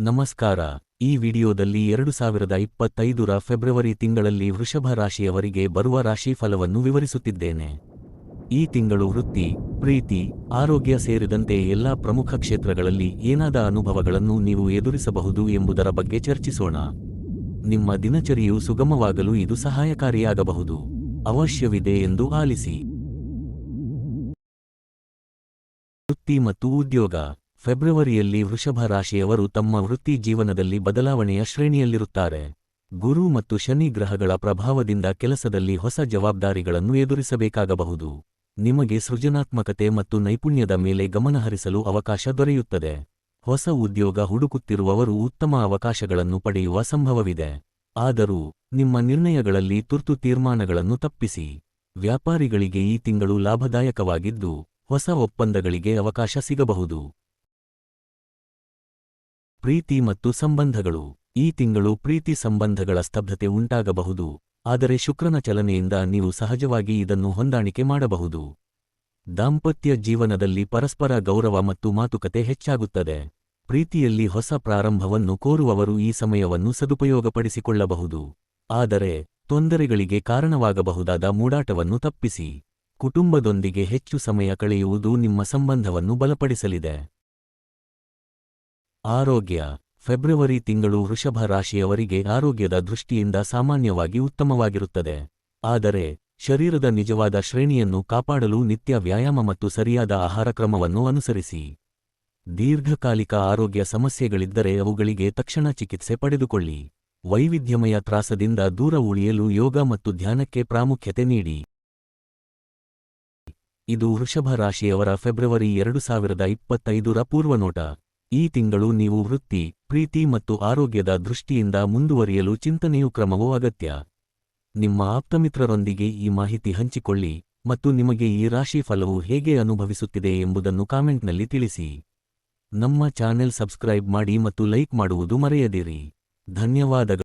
ನಮಸ್ಕಾರ. ಈ ವಿಡಿಯೋದಲ್ಲಿ ಎರಡು ಸಾವಿರದ ಇಪ್ಪತ್ತೈದರ ಫೆಬ್ರವರಿ ತಿಂಗಳಲ್ಲಿ ವೃಷಭ ರಾಶಿಯವರಿಗೆ ಬರುವ ರಾಶಿ ಫಲವನ್ನು ವಿವರಿಸುತ್ತಿದ್ದೇನೆ. ಈ ತಿಂಗಳು ವೃತ್ತಿ, ಪ್ರೀತಿ, ಆರೋಗ್ಯ ಸೇರಿದಂತೆ ಎಲ್ಲಾ ಪ್ರಮುಖ ಕ್ಷೇತ್ರಗಳಲ್ಲಿ ಏನಾದ ಅನುಭವಗಳನ್ನು ನೀವು ಎದುರಿಸಬಹುದು ಎಂಬುದರ ಬಗ್ಗೆ ಚರ್ಚಿಸೋಣ. ನಿಮ್ಮ ದಿನಚರಿಯು ಸುಗಮವಾಗಲು ಇದು ಸಹಾಯಕಾರಿಯಾಗಬಹುದು. ಅವಶ್ಯವಿದೆ ಎಂದು ಆಲಿಸಿ. ವೃತ್ತಿ ಮತ್ತು ಉದ್ಯೋಗ. ಫೆಬ್ರವರಿಯಲ್ಲಿ ವೃಷಭ ರಾಶಿಯವರು ತಮ್ಮ ವೃತ್ತಿ ಜೀವನದಲ್ಲಿ ಬದಲಾವಣೆಯ ಶ್ರೇಣಿಯಲ್ಲಿರುತ್ತಾರೆ. ಗುರು ಮತ್ತು ಶನಿ ಗ್ರಹಗಳ ಪ್ರಭಾವದಿಂದ ಕೆಲಸದಲ್ಲಿ ಹೊಸ ಜವಾಬ್ದಾರಿಗಳನ್ನು ಎದುರಿಸಬೇಕಾಗಬಹುದು. ನಿಮಗೆ ಸೃಜನಾತ್ಮಕತೆ ಮತ್ತು ನೈಪುಣ್ಯದ ಮೇಲೆ ಗಮನಹರಿಸಲು ಅವಕಾಶ ದೊರೆಯುತ್ತದೆ. ಹೊಸ ಉದ್ಯೋಗ ಹುಡುಕುತ್ತಿರುವವರು ಉತ್ತಮ ಅವಕಾಶಗಳನ್ನು ಪಡೆಯುವ ಸಂಭವವಿದೆ. ಆದರೂ, ನಿಮ್ಮ ನಿರ್ಣಯಗಳಲ್ಲಿ ತುರ್ತು ತೀರ್ಮಾನಗಳನ್ನು ತಪ್ಪಿಸಿ. ವ್ಯಾಪಾರಿಗಳಿಗೆ ಈ ತಿಂಗಳು ಲಾಭದಾಯಕವಾಗಿದ್ದು, ಹೊಸ ಒಪ್ಪಂದಗಳಿಗೆ ಅವಕಾಶ ಸಿಗಬಹುದು. ಪ್ರೀತಿ ಮತ್ತು ಸಂಬಂಧಗಳು. ಈ ತಿಂಗಳು ಪ್ರೀತಿ ಸಂಬಂಧಗಳ ಸ್ತಬ್ಧತೆ ಉಂಟಾಗಬಹುದು. ಆದರೆ ಶುಕ್ರನ ಚಲನೆಯಿಂದ ನೀವು ಸಹಜವಾಗಿ ಇದನ್ನು ಹೊಂದಾಣಿಕೆ ಮಾಡಬಹುದು. ದಾಂಪತ್ಯ ಜೀವನದಲ್ಲಿ ಪರಸ್ಪರ ಗೌರವ ಮತ್ತು ಮಾತುಕತೆ ಹೆಚ್ಚಾಗುತ್ತದೆ. ಪ್ರೀತಿಯಲ್ಲಿ ಹೊಸ ಪ್ರಾರಂಭವನ್ನು ಕೋರುವವರು ಈ ಸಮಯವನ್ನು ಸದುಪಯೋಗಪಡಿಸಿಕೊಳ್ಳಬಹುದು. ಆದರೆ, ತೊಂದರೆಗಳಿಗೆ ಕಾರಣವಾಗಬಹುದಾದ ಮೂಡಾಟವನ್ನು ತಪ್ಪಿಸಿ. ಕುಟುಂಬದೊಂದಿಗೆ ಹೆಚ್ಚು ಸಮಯ ಕಳೆಯುವುದು ನಿಮ್ಮ ಸಂಬಂಧವನ್ನು ಬಲಪಡಿಸಲಿದೆ. ಆರೋಗ್ಯ. ಫೆಬ್ರವರಿ ತಿಂಗಳು ವೃಷಭ ರಾಶಿಯವರಿಗೆ ಆರೋಗ್ಯದ ದೃಷ್ಟಿಯಿಂದ ಸಾಮಾನ್ಯವಾಗಿ ಉತ್ತಮವಾಗಿರುತ್ತದೆ. ಆದರೆ, ಶರೀರದ ನಿಜವಾದ ಶ್ರೇಣಿಯನ್ನು ಕಾಪಾಡಲು ನಿತ್ಯ ವ್ಯಾಯಾಮ ಮತ್ತು ಸರಿಯಾದ ಆಹಾರ ಕ್ರಮವನ್ನು ಅನುಸರಿಸಿ. ದೀರ್ಘಕಾಲಿಕ ಆರೋಗ್ಯ ಸಮಸ್ಯೆಗಳಿದ್ದರೆ ಅವುಗಳಿಗೆ ತಕ್ಷಣ ಚಿಕಿತ್ಸೆ ಪಡೆದುಕೊಳ್ಳಿ. ವೈವಿಧ್ಯಮಯ ತ್ರಾಸದಿಂದ ದೂರ ಉಳಿಯಲು ಯೋಗ ಮತ್ತು ಧ್ಯಾನಕ್ಕೆ ಪ್ರಾಮುಖ್ಯತೆ ನೀಡಿ. ಇದು ವೃಷಭ ರಾಶಿಯವರ ಫೆಬ್ರವರಿ ಎರಡು ಸಾವಿರದ ಇಪ್ಪತ್ತೈದರ ಪೂರ್ವನೋಟ. ಈ ತಿಂಗಳು ನೀವು ವೃತ್ತಿ, ಪ್ರೀತಿ ಮತ್ತು ಆರೋಗ್ಯದ ದೃಷ್ಟಿಯಿಂದ ಮುಂದುವರಿಯಲು ಚಿಂತನೆಯು ಕ್ರಮವೂ ಅಗತ್ಯ. ನಿಮ್ಮ ಆಪ್ತಮಿತ್ರರೊಂದಿಗೆ ಈ ಮಾಹಿತಿ ಹಂಚಿಕೊಳ್ಳಿ ಮತ್ತು ನಿಮಗೆ ಈ ರಾಶಿ ಫಲವು ಹೇಗೆ ಅನುಭವಿಸುತ್ತಿದೆ ಎಂಬುದನ್ನು ಕಾಮೆಂಟ್ನಲ್ಲಿ ತಿಳಿಸಿ. ನಮ್ಮ ಚಾನೆಲ್ ಸಬ್ಸ್ಕ್ರೈಬ್ ಮಾಡಿ ಮತ್ತು ಲೈಕ್ ಮಾಡುವುದು ಮರೆಯದಿರಿ. ಧನ್ಯವಾದಗಳು.